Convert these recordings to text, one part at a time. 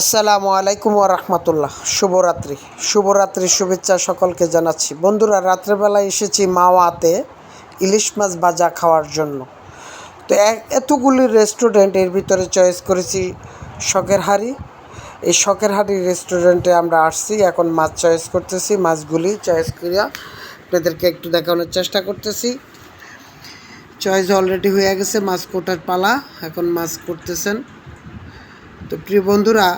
আসসালামু আলাইকুম রহমতুল্লাহ। শুভরাত্রি। শুভরাত্রির শুভেচ্ছা সকলকে জানাচ্ছি। বন্ধুরা রাত্রেবেলায় এসেছি মাওয়াতে ইলিশ মাছ ভাজা খাওয়ার জন্য। তো এতগুলি রেস্টুরেন্টের ভিতরে চয়েস করেছি শখের হাড়ি। এই শখের হাড়ি রেস্টুরেন্টে আমরা আসছি। এখন মাছ চয়েস করতেছি। মাছগুলি চয়েস করিয়া আপনাদেরকে একটু দেখানোর চেষ্টা করতেছি। চয়েস অলরেডি হয়ে গেছে। মাছ কোটার পালা। এখন মাছ করতেছেন। তো প্রিয় বন্ধুরা,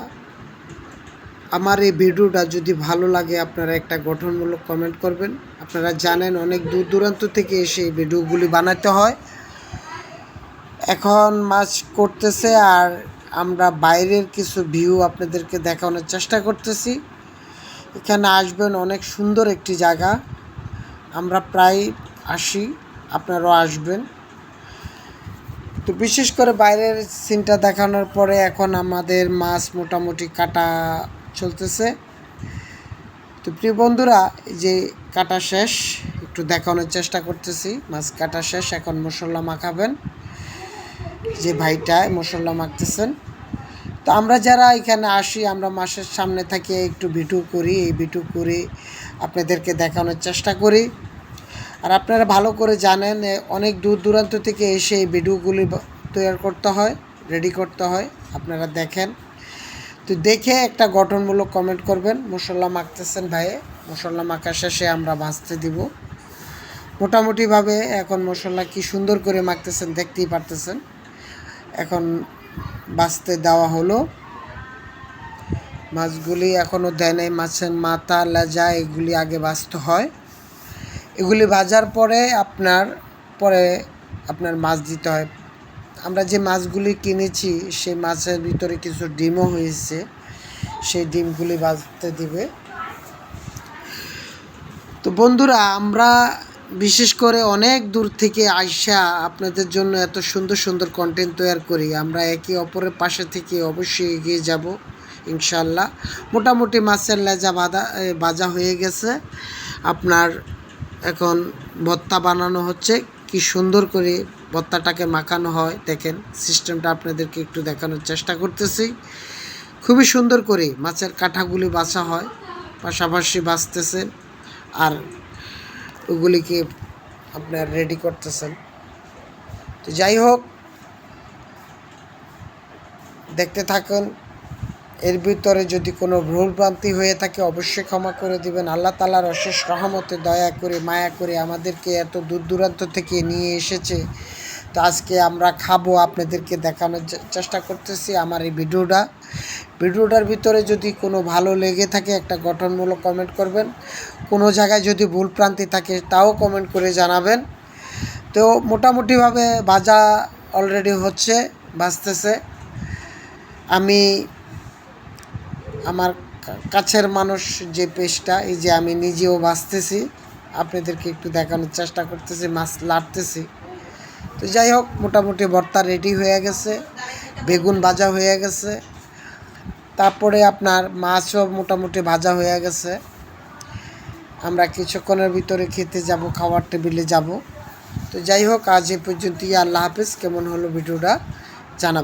আমার এই ভিডিওটা যদি ভালো লাগে, আপনারা একটা গঠনমূলক কমেন্ট করবেন। আপনারা জানেন অনেক দূর দূরান্ত থেকে এসে এই ভিডিওগুলি বানাতে হয়। এখন মাছ করতেছে আর আমরা বাইরের কিছু ভিউ আপনাদেরকে দেখানোর চেষ্টা করতেছি। এখানে আসবেন অনেক সুন্দর একটি জায়গা। আমরা প্রায় আসি, আপনারাও আসবেন। তো বিশেষ করে বাইরের সিনটা দেখানোর পরে এখন আমাদের মাছ মোটামুটি কাটা চলতেছে। তো প্রিয় বন্ধুরা যে কাটা শেষ, একটু দেখানোর চেষ্টা করতেছি। মাছ কাটা শেষ, এখন মশলা মাখাবেন। যে ভাইটায় মশলা মাখতেছেন। তো আমরা যারা এখানে আসি, আমরা মাসের সামনে থেকে একটু ভিডিও করি। এই ভিডিও করে আপনাদেরকে দেখানোর চেষ্টা করি। আর আপনারা ভালো করে জানেন অনেক দূর দূরান্ত থেকে এসে এই ভিডিওগুলি তৈরি করতে হয়, রেডি করতে হয়, আপনারা দেখেন। তো দেখে একটা গঠনমূলক কমেন্ট করবেন, মশলা মাখতেছেন ভাইয়ে, মশলা মাখা শেষে আমরা ভাজতে দিব। মোটামুটিভাবে এখন মশলা কি সুন্দর করে মাখতেছেন দেখতেই পারতেছেন। এখন বাঁচতে দেওয়া হলো। মাছগুলি এখনও দেয় নাই, মাছের মাথা, লেজা, এগুলি আগে বাঁচতে হয়। এগুলি ভাজার পরে আপনার পরে আপনার মাছ দিতে হয়। আমরা যে মাছগুলি কিনেছি, সেই মাছের ভিতরে কিছু ডিমও হয়েছে। সেই ডিমগুলি ভাজতে দিবে। তো বন্ধুরা, আমরা বিশেষ করে অনেক দূর থেকে আইসা আপনাদের জন্য এত সুন্দর সুন্দর কন্টেন্ট তৈরি করি। আমরা একে অপরের পাশে থেকে অবশ্যই এগিয়ে যাব ইনশাল্লাহ মোটামুটি মাছের লেজা বাঁধা ভাজা হয়ে গেছে। আপনার এখন ভর্তা বানানো হচ্ছে। কি সুন্দর করে ভর্তাটাকে মাখানো হয়। দেখেন, সিস্টেমটা আপনাদেরকে একটু দেখানোর চেষ্টা করতেছি। খুবই সুন্দর করে মাছের কাঁঠাগুলি বাছা হয়, পাশাপাশি বাছতেছেন আর ওগুলিকে আপনার রেডি করতেছেন। তো যাই হোক, দেখতে থাকুন। এর ভিতরে যদি কোনো ভুলভ্রান্তি হয়ে থাকে, অবশ্যই ক্ষমা করে দিবেন। আল্লাহ তালার অশেষ রহমতে দয়া করে, মায়া করে আমাদেরকে এত দূর দূরান্ত থেকে নিয়ে এসেছে। তো আজকে আমরা খাব আপনাদেরকে দেখানোর চেষ্টা করতেছি আমার এই ভিডিওটা। ভিডিওটার ভিতরে যদি কোনো ভালো লেগে থাকে, একটা গঠনমূলক কমেন্ট করবেন। কোনো জায়গায় যদি ভুল প্রান্তি থাকে, তাও কমেন্ট করে জানাবেন। তো মোটামুটিভাবে ভাজা অলরেডি হচ্ছে বাঁচতেছে আমি আমার কাছের মানুষ যে পেশটা, এই যে আমি নিজেও বাঁচতেছি, আপনাদেরকে একটু দেখানোর চেষ্টা করতেছি, মাছ লাড়তেছি তো যাই হোক, মোটামুটি ভর্তা রেডি হয়ে গেছে, বেগুন ভাজা হয়ে গেছে, তারপরে আপনার মাছও মোটামুটি ভাজা হয়ে গেছে। আমরা কিছুক্ষণের ভিতরে খেতে যাব, খাওয়ার টেবিলে যাব। তো যাই হোক, আজ এ পর্যন্তই, আল্লাহ হাফেজ, কেমন হলো ভিডিওটা জানাবেন।